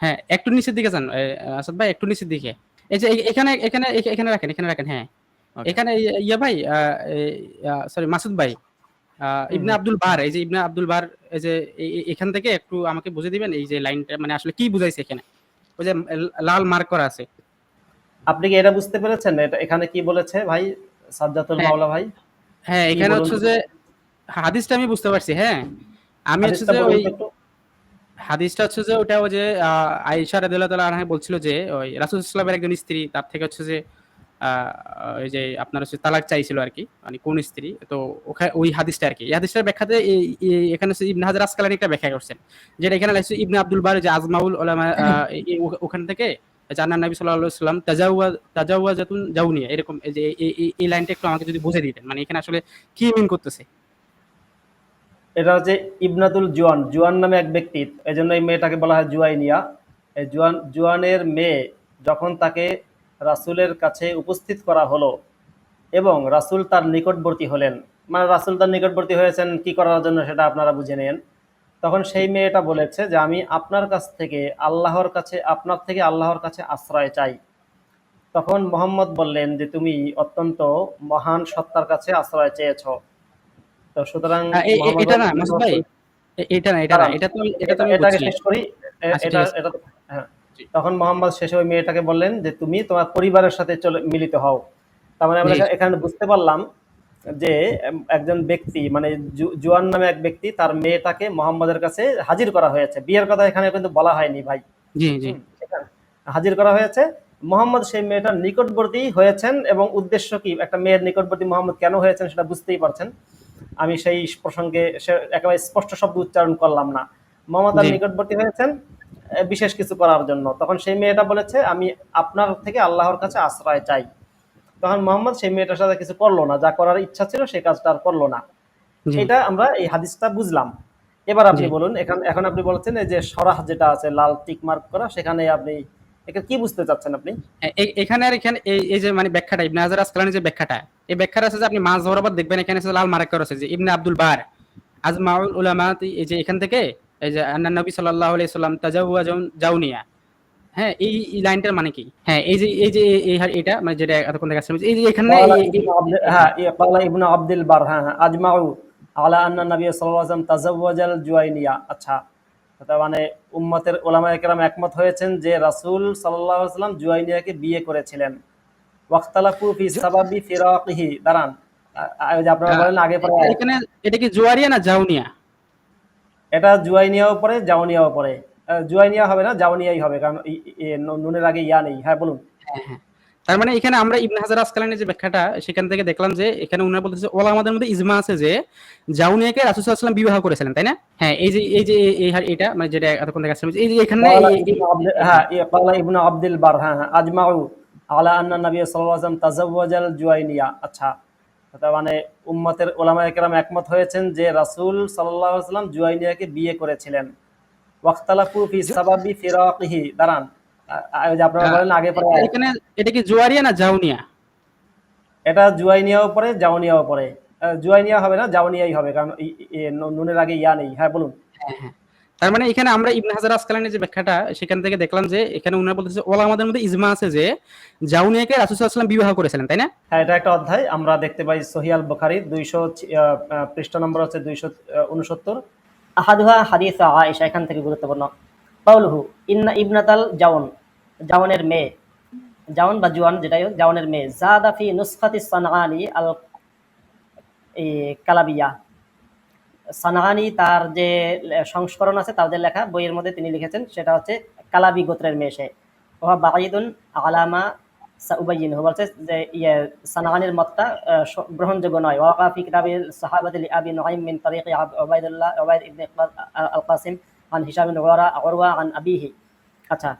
হ্যাঁ একটু নিচের দিকে যান আসাদ ভাই একটু নিচের দিকে। এই যে এখানে এখানে এখানে রাখেন এখানে রাখেন হ্যাঁ। এখানে ইয়া ভাই সরি মাসুদ ভাই ইবনে আব্দুল বার এই যে ইবনে আব্দুল বার এই যে এখান থেকে একটু আমাকে বুঝে দিবেন এই যে লাইনটা মানে আসলে কি বুঝাইছে এখানে? ওই যে লাল মার্ক করা আছে। আপনি কি এটা বুঝতে পেরেছেন? এটা এখানে কি বলেছে ভাই? সাজ্জাতুল হ্যাঁ। মাওলা ভাই? হ্যাঁ এখানে হচ্ছে? যে হাদিসটা আমি বুঝতে পারছি হ্যাঁ। আমি হচ্ছে যে ওই। হাদিসটা হচ্ছে যে ওটা যে আয়েশা রাদিয়াল্লাহু তাআলা বলছিল যে ওই রাসূল সাল্লাল্লাহু একজন স্ত্রী, তার থেকে হচ্ছে যে ওই যে আপনার হচ্ছে তালাক চাইছিল আর কি মানে কোন স্ত্রী, তো ওখানে ওই হাদিসটা আর কি এই হাদিসটার ব্যাখ্যাতে এখানে হচ্ছে ইবনে হাজার আসকালানি একটা ব্যাখ্যা করছেন, যেটা এখানে লাগছে ইবনে আব্দুল বার যে আজমাউল ওলামা ওখান থেকে জান্নার নবী সাল্লাল্লাহু আলাইহি সাল্লাম তাজাওয়া, তাজাওয়াজাতুন জাউনিয়া এরকম, এই যে, এই লাইনটা একটু আমাকে যদি বুঝে দিতেন মানে এখানে আসলে কি মিন করতেছে? এটা হচ্ছে ইবনাতুল জুয়ান জুয়ান নামে এক ব্যক্তি। এই জন্য এই মেয়েটাকে বলা হয় জুয়াইনিয়া। এই জুয়ান, জুয়ানের মেয়ে যখন তাকে রাসূলের কাছে উপস্থিত করা হলো এবং রাসূল তার নিকটবর্তী হলেন মানে রাসূল তার নিকটবর্তী হয়েছেন কি করার জন্য সেটা আপনারা বুঝে নেন। তখন সেই মেয়েটা বলেছে যে, আমি আপনার কাছ থেকে আল্লাহর কাছে, আপনার থেকে আল্লাহর কাছে আশ্রয় চাই। তখন মোহাম্মদ বললেন যে, তুমি অত্যন্ত মহান সত্তার কাছে আশ্রয় চেয়েছ। সুতরাং মোহাম্মদ এটা না মাসুদ ভাই এটা না এটা না এটা তো এটা তো আমি এটাকে শেষ করি। আচ্ছা, এটা এটা হ্যাঁ। তখন মোহাম্মদ শেষে ওই মেয়েটাকে বললেন যে তুমি তোমার পরিবারের সাথে চলে মিলিত হও। তার মানে আমরা এখানে বুঝতে পারলাম যে একজন ব্যক্তি মানে জুয়ান নামে এক ব্যক্তি তার মেয়েটাকে মোহাম্মদের কাছে হাজির করা হয়েছে। বিয়ের কথা এখানে কিন্তু বলা হয়নি ভাই। জি জি। হাজির করা হয়েছে। মোহাম্মদ সেই মেয়েটার নিকটবর্তী হয়েছেন এবং উদ্দেশ্য কি? একটা মেয়ের নিকটবর্তী মোহাম্মদ কেন হয়েছেন সেটা বুঝতেই পারছেন। আমি সেই প্রসঙ্গে একেবারে স্পষ্ট শব্দ উচ্চারণ করলাম না। মোহাম্মদ তার জি। নিকটবর্তী হয়েছেন বিশেষ কিছু করার জন্য। তখন সেই মেয়েটা বলেছে আমি আপনার থেকে আল্লাহর কাছে আশ্রয় চাই। তখন মোহাম্মদ সেই মেয়েটার সাথে কিছু করল না যা করার ইচ্ছা ছিল সেই কাজটা আর করল না। এটা আমরা এই হাদিসটা বুঝলাম। এবার আপনি বলুন এখন এখন আপনি বলছেন এই যে সরাহ যেটা আছে লাল টিক মার্ক করা সেখানে আপনি এটা কি বুঝতে চাচ্ছেন আপনি? এখানে আর এখানে এই যে মানে ব্যাখ্যাটা ইবনে হাজার আসকালানি যে ব্যাখ্যাটা এই ব্যাখ্যাটা আছে যে আপনি মাছ ধরার পর দেখবেন এখানে আছে লাল মারাক্কর আছে যে ইবনে আব্দুল বার আজ মাউল উলামা এই যে এখান থেকে এই যে আন্না নবী সাল্লাল্লাহু আলাইহি সাল্লাম তাজাউয়া জাউনিয়া হ্যাঁ এই লাইনটার মানে কি? হ্যাঁ এই যে এই যে এই এটা মানে যেটা এতক্ষণ দেখা এই যে এখানে হ্যাঁ এই ক্বালা ইবনে আব্দুল বার হ্যাঁ, হ্যাঁ আজমাউ আলা আন্না নবী সাল্লাল্লাহু আলাইহি সাল্লাম তাজাউয়াজাল জুয়াইনিয়া। আচ্ছা তার মানে উম্মতের ওলামায়ে কেরাম একমত হয়েছেন যে রাসূল সাল্লাল্লাহু আলাইহি ওয়াসাল্লাম জুয়াইনিয়াকে বিয়ে করেছিলেন। ওয়াক্তালাফু ফি সাবাবি ফিরাকিহি। দাঁড়ান আপনারা বলেন আগে পরে। এখানে এটা কি জুয়ারিয়া না জাউনিয়া? এটা জুয়াইনিয়াও পরে জাউনিয়াও পরে জুয়াইনিয়া হবে না জাউনিয়াই হবে কারণ নুনের আগে ইয়া নেই। হ্যাঁ বলুন। হ্যাঁ, হ্যাঁ। তার মানে এখানে আমরা ইবনে হাজার আসকালানের যে ব্যাখ্যাটা সেখান থেকে দেখলাম যে এখানে উনারা বলতেছে ওলা আমাদের মধ্যে ইজমা আছে যে জাউনিয়াকে রাসুল সাল্লাম বিবাহ করেছিলেন তাই না? হ্যাঁ এই যে এই যে এই এটা মানে যেটা এতক্ষণ দেখা এই যে এখানে হ্যাঁ ইবনে আব্দুল হ্যাঁ, বার হ্যাঁ, হ্যাঁ আজমাউ আলা আন্না নবী সাল্লাল্লাহু আলাইহি তাজাওয়াজাল জুয়াইনিয়া। আচ্ছা তার মানে উম্মতের ওলামা একরাম একমত হয়েছেন যে রাসূল সাল্লাল্লাহু আলাইহি ওয়াসাল্লাম জুয়াইনিয়াকে বিয়ে করেছিলেন। ওয়াক্তালাফু ফি সাবাবি ফিরাকিহি। দাঁড়ান আপনারা বলেন আগে পরে এখানে এটা কি জুয়ারিয়া না জাউনিয়া? এটা জুয়াইনিয়াও পরে জাউনিয়াও পরে। জুয়াইনিয়া হবে না জাউনিয়াই হবে কারণ নুনের আগে ইয়া নেই। হ্যাঁ বলুন। হ্যাঁ, হ্যাঁ। তার মানে এখানে আমরা ইবনে হাজার আসকালানের যে ব্যাখ্যাটা সেখান থেকে দেখলাম যে এখানে উনারা বলতেছে ওলামাদের মধ্যে ইজমা আছে যে জাউনিয়াকে রাসূল সাল্লাল্লাহু বিবাহ করেছিলেন তাই না? হ্যাঁ এটা একটা অধ্যায়। আমরা দেখতে পাই সহিয়াল বুখারীর দুইশো পৃষ্ঠা নম্বর হচ্ছে দুইশো উনসত্তর আহাদুহা হাদিস আয়েশা এখান থেকে গুরুত্বপূর্ণ। কাউলুহু ইন্না ইবনাতাল জাওন জাওনের মেয়ে। জাওয়ান বা জুয়ান যেটাই হোক, জাওনের মেয়ে। জাদা ফি নুসখাতি সানআনি আল কালাবিয়া। সানআনি তার যে সংস্করণ আছে তাদের লেখা, বইয়ের মধ্যে তিনি লিখেছেন, সেটা হচ্ছে কালাবি গোত্রের মেয়ে সে। ওহা বাঈদুন আলামা সাউবাইন বলছে যে ইয়ে সানআনির মতটা গ্রহণযোগ্য নয়। ওয়াকা ফি কিতাবিল সাহাবাতি আবি নুআইম মিন আব- উবাইদুল্লাহ, উবাইদ ইবনে আল কাসিম আন হিশাম ইবনে উরওয়া আন আবিহি। আচ্ছা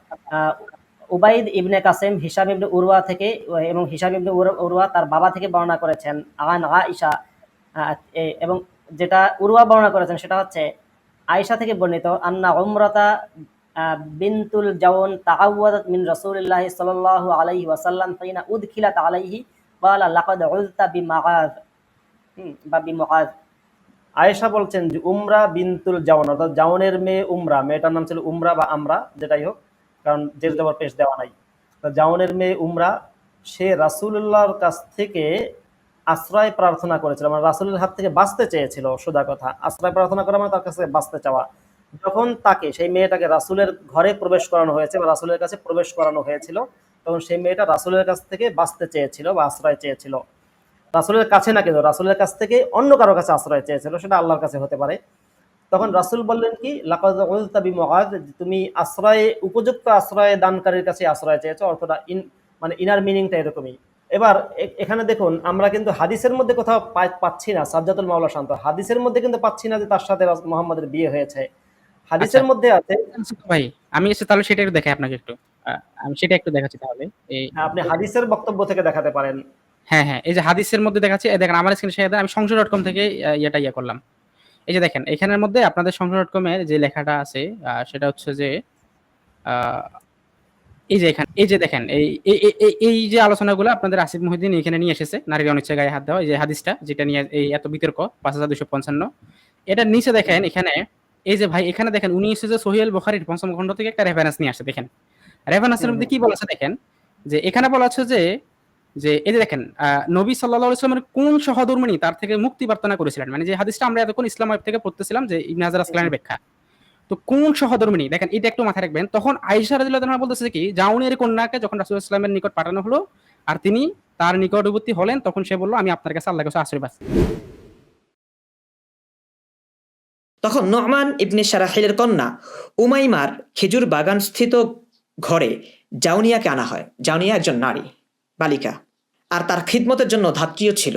উবাইদ ইবনে কাসিম হিসাম ইবনে উরওয়া থেকে এবং হিসাম ইবনে উর- উরওয়া তার বাবা থেকে বর্ণনা করেছেন। আন এ- এবং যেটা উরওয়া বর্ণনা করেছেন সেটা হচ্ছে আয়েশা থেকে বর্ণিত আন্না উমরাতা বিনতুল জাওন তাআওয়াদাত মিন রাসূলিল্লাহি সাল্লাল্লাহু আলাইহি ওয়াসাল্লাম হিনা উদখিলাত আলাইহি ক্বালা লাকাদ উযতা হুম, বা বিমুআদ আয়েশা বলছেন যে উমরা বিনতুল জাওন অর্থাৎ জাওনের মেয়ে উমরা মেয়েটার নাম ছিল উমরা বা আমরা যেটাই হোক। কারণ জের জবর পেশ দেওয়া নাই। তো জাউনের মেয়ে উমরা, সে রাসুল্লাহর কাছ থেকে আশ্রয় প্রার্থনা করেছিল মানে রাসূলের হাত থেকে বাঁচতে চেয়েছিল, সোজা কথা। আশ্রয় প্রার্থনা করা মানে তার কাছে বাঁচতে চাওয়া। যখন তাকে, সেই মেয়েটাকে রাসুলের ঘরে প্রবেশ করানো হয়েছে বা রাসুলের কাছে প্রবেশ করানো হয়েছিল, তখন সেই মেয়েটা রাসুলের কাছ থেকে বাঁচতে চেয়েছিল বা আশ্রয় চেয়েছিল। রাসুলের কাছে না কিন্তু রাসূলের কাছ থেকে অন্য কারও কাছে আশ্রয় চেয়েছিল, সেটা আল্লাহর কাছে হতে পারে। তখন রাসুল বললেন কি উলতা বিমুআদ তুমি আশ্রয়ে উপযুক্ত আশ্রয় দানকারীর কাছে আশ্রয় চেয়েছো অর্থটা ইন মানে ইনার মিনিংটা এরকমই। এবার এখানে দেখুন আমরা কিন্তু হাদিসের মধ্যে কোথাও পাচ্ছি না সাজ্জাতুল মাওলা শান্ত। হাদিসের মধ্যে কিন্তু পাচ্ছি না যে তার সাথে মোহাম্মদের বিয়ে হয়েছে। হাদিসের আচ্ছা। মধ্যে আছে ভাই আমি এসে তাহলে সেটা একটু দেখাই আপনাকে একটু। আমি সেটা একটু দেখাচ্ছি তাহলে। এই হ্যাঁ, আপনি হাদিসের বক্তব্য থেকে দেখাতে পারেন। হ্যাঁ হ্যাঁ এই যে হাদিসের মধ্যে দেখাচ্ছে এই দেখেন আমার স্ক্রিনে শেয়ার আমি সংসদ ডট কম থেকে ইয়েটা ইয়ে করলাম। এই যে দেখেন, এখানের মধ্যে আপনাদের সংসদ ডট কমের যে লেখাটা আছে সেটা হচ্ছে যে এই যে এখানে, এই যে দেখেন, এই, এই- যে আলোচনাগুলো আপনাদের আসিফ মহিউদ্দিন এখানে নিয়ে এসেছে, নারীর অনিচ্ছা গায়ে হাত দেওয়া, এই যে হাদিসটা, যেটা নিয়ে এই এত বিতর্ক, পাঁচ হাজার দুশো পঞ্চান্ন। এটার নিচে দেখেন, এখানে, এই যে ভাই, এখানে দেখেন, উনি এসেছে সোহেল বখারির পঞ্চম খণ্ড থেকে একটা রেফারেন্স নিয়ে আসে, দেখেন। রেফারেন্সের মধ্যে কি বলা আছে, দেখেন, যে এখানে বলা আছে যে যে এই যে দেখেন নবী সাল্লাহ ইসলামের কোন সহধর্মিনী তার থেকে মুক্তি প্রার্থনা করেছিলেন? মানে যে হাদিসটা আমরা এতক্ষণ ইসলাম ওয়েব থেকে পড়তেছিলাম যে ইবনে হাজার আসকালানের ব্যাখ্যা। তো কোন সহধর্মিনী? দেখেন এটা একটু মাথায় রাখবেন। তখন রাদিয়াল্লাহু তাআলা বলতেছে কি? জাউনের কন্যাকে যখন রাসূল ইসলামের নিকট পাঠানো হলো আর তিনি তার নিকটবর্তী হলেন তখন সে বলল আমি আপনার কাছে আল্লাহর কাছে আশ্রয় পাচ্ছি। তখন নমান ইবনে সারাহিলের কন্যা উমাইমার খেজুর বাগানস্থিত ঘরে জাউনিয়াকে আনা হয়। জাউনিয়া একজন নারী। বালিকা। আর তার খিদমতের জন্য ধাত্রীয় ছিল।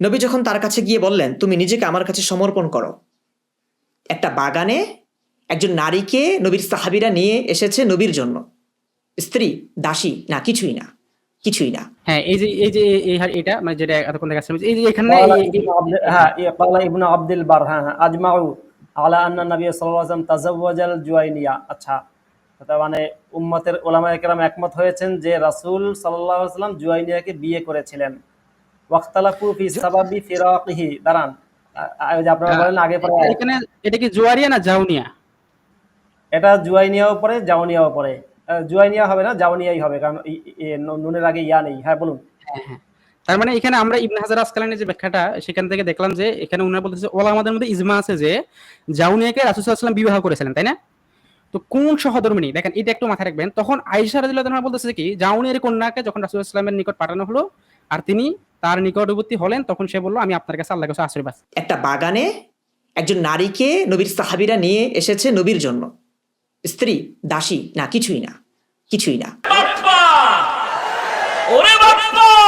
নবী যখন তার কাছে গিয়ে বললেন তুমি নিজেকে আমার কাছে সমর্পণ করো। একটা বাগানে একজন নারীকে নবীর সাহাবিরা নিয়ে এসেছে নবীর জন্য। স্ত্রী দাসী না কিছুই না কিছুই না। হ্যাঁ এই যে এই যে এটা মানে যেটা এতক্ষণ এই যে এখানে হ্যাঁ আব্দুল বার হ্যাঁ আজমাউ আলা আন্না নবী সাল্লাল্লাহু আলাইহি ওয়াসাল্লাম তাজাওয়াজাল জুয়াইনিয়া। আচ্ছা মানে উম্মতের ওলামায়ে কেরাম একমত হয়েছেন যে রাসূল সাল্লাল্লাহু আলাইহি ওয়াসাল্লাম জুয়াইনিয়াকে বিয়ে করেছিলেন। ওয়াক্তালাফু ফি সাবাবি ফিরাকিহি। দাঁড়ান আপনারা বলেন আগে পরে এখানে এটা কি জুয়ারিয়া না জাউনিয়া? এটা জুয়াইনিয়াও পরে জাউনিয়াও পরে জুয়াইনিয়া হবে না জাউনিয়াই হবে কারণ নুনের আগে ইয়া নেই। হ্যাঁ বলুন। তার মানে এখানে আমরা ইবনে হাজার আসকালানের যে ব্যাখ্যাটা সেখান থেকে দেখলাম যে এখানে উনারা বলতেছে ওলামাদের মধ্যে ইজমা আছে যে জাউনিয়াকে রাসূল সাল্লাল্লাহু আলাইহি ওয়াসাল্লাম বিবাহ করেছিলেন তাই না? তো কোন সহধর্মিনী? দেখেন এটা একটু মাথায় রাখবেন। তখন আয়েশা রাজিল্লাহ বলতেছে কি জাউনের কন্যাকে যখন রাসুল ইসলামের নিকট পাঠানো হলো আর তিনি তার নিকটবর্তী হলেন তখন সে বলল আমি আপনার কাছে আল্লাহ কাছে আশ্রয় একটা বাগানে একজন নারীকে নবীর সাহাবিরা নিয়ে এসেছে নবীর জন্য। স্ত্রী দাসী না কিছুই না কিছুই না। ওরে বাপ্পা!